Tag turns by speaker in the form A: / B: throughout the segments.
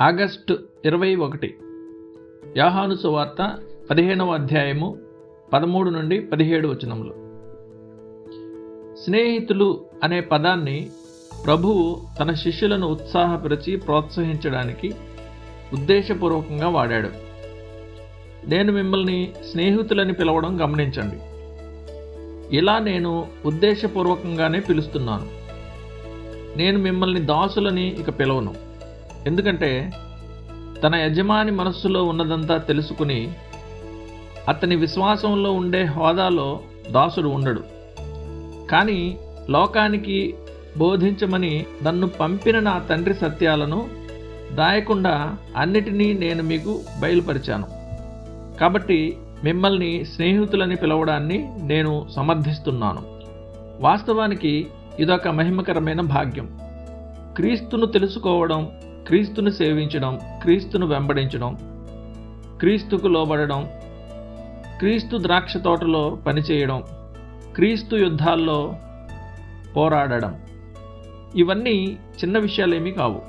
A: August ఇరవై ఒకటి. యాహాను సువార్త పదిహేనవ అధ్యాయము పదమూడు నుండి పదిహేడు వచనములు. స్నేహితులు అనే పదాన్ని ప్రభువు తన శిష్యులను ఉత్సాహపరిచి ప్రోత్సహించడానికి ఉద్దేశపూర్వకంగా వాడాడు. నేను మిమ్మల్ని స్నేహితులని పిలవడం గమనించండి. ఇలా నేను ఉద్దేశపూర్వకంగానే పిలుస్తున్నాను. నేను మిమ్మల్ని దాసులని ఇక పిలవను. ఎందుకంటే తన యజమాని మనస్సులో ఉన్నదంతా తెలుసుకుని అతని విశ్వాసంలో ఉండే హోదాలో దాసుడు ఉండడు. కానీ లోకానికి బోధించమని నన్ను పంపిన నా తండ్రి సత్యాలను దాయకుండా అన్నిటినీ నేను మీకు బయలుపరిచాను. కాబట్టి మిమ్మల్ని స్నేహితులని పిలవడాన్ని నేను సమర్థిస్తున్నాను. వాస్తవానికి ఇదొక మహిమకరమైన భాగ్యం. క్రీస్తును తెలుసుకోవడం క్రీస్తును సేవించడం క్రీస్తును వెంబడించడం క్రీస్తుకు లోబడడం క్రీస్తు ద్రాక్ష తోటలో పనిచేయడం క్రీస్తు యుద్ధాల్లో పోరాడడం. ఇవన్నీ చిన్న విషయాలేమీ కావు.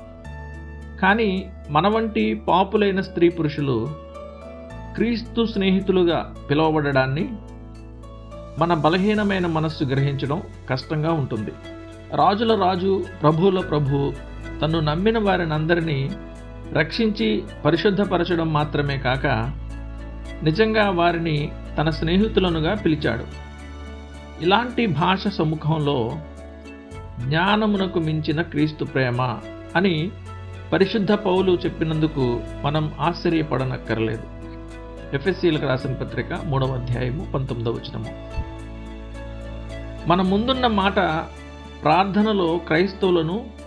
A: కానీ మన వంటి పాపులైన స్త్రీ పురుషులు క్రీస్తు స్నేహితులుగా పిలువబడడాన్ని మన బలహీనమైన మనస్సు గ్రహించడం కష్టంగా ఉంటుంది. రాజుల రాజు ప్రభువుల ప్రభు తను నమ్మిన వారిని అందరినీ రక్షించి పరిశుద్ధపరచడం మాత్రమే కాక నిజంగా వారిని తన స్నేహితులనుగా పిలిచాడు. ఇలాంటి భాష సముఖంలో జ్ఞానమునకు మించిన క్రీస్తు ప్రేమ అని పరిశుద్ధ పౌలు చెప్పినందుకు మనం ఆశ్చర్యపడనక్కర్లేదు. ఎఫ్ఎస్సీలకు రాసిన పత్రిక మూడవ అధ్యాయము పంతొమ్మిదవ వచనము. మన ముందున్న మాట ప్రార్థనలో క్రైస్తవులను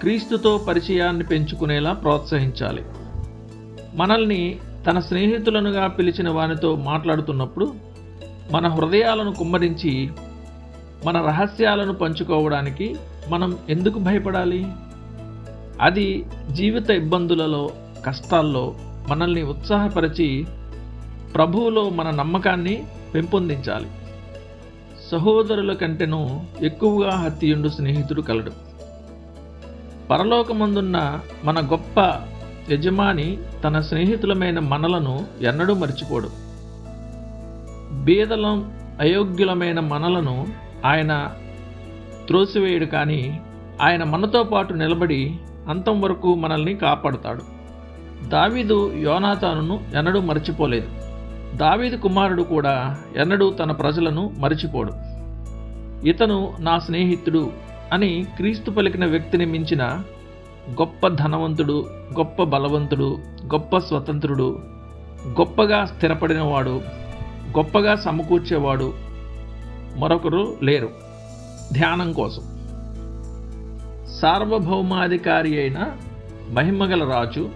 A: క్రీస్తుతో పరిచయాన్ని పెంచుకునేలా ప్రోత్సహించాలి. మనల్ని తన స్నేహితులనుగా పిలిచిన వానితో మాట్లాడుతున్నప్పుడు మన హృదయాలను కుమ్మరించి మన రహస్యాలను పంచుకోవడానికి మనం ఎందుకు భయపడాలి? అది జీవిత ఇబ్బందులలో కష్టాల్లో మనల్ని ఉత్సాహపరిచి ప్రభువులో మన నమ్మకాన్ని పెంపొందించాలి. సహోదరుల కంటేనూ ఎక్కువగా హత్యుండు స్నేహితుడు కలడు. పరలోకమందున్న మన గొప్ప యజమాని తన స్నేహితులమైన మనలను ఎన్నడూ మర్చిపోడు. బీదలం అయోగ్యులమైన మనలను ఆయన త్రోసివేయడు కానీ ఆయన మనతో పాటు నిలబడి అంతం వరకు మనల్ని కాపాడుతాడు. దావీదు యోనాతానును ఎన్నడూ మర్చిపోలేదు. దావీదు కుమారుడు కూడా ఎన్నడూ తన ప్రజలను మరిచిపోడు. ఇతను నా స్నేహితుడు అని క్రీస్తు పలికిన వ్యక్తిని మించిన గొప్ప ధనవంతుడు గొప్ప బలవంతుడు గొప్ప స్వతంత్రుడు గొప్పగా స్థిరపడినవాడు గొప్పగా సమకూర్చేవాడు మరొకరు లేరు. ధ్యానం కోసం. సార్వభౌమాధికారి అయిన మహిమగల రాజు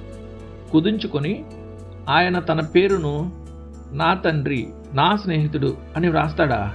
A: కుదించుకొని ఆయన తన పేరును నా తండ్రి నా స్నేహితుడు అని వ్రాస్తాడా?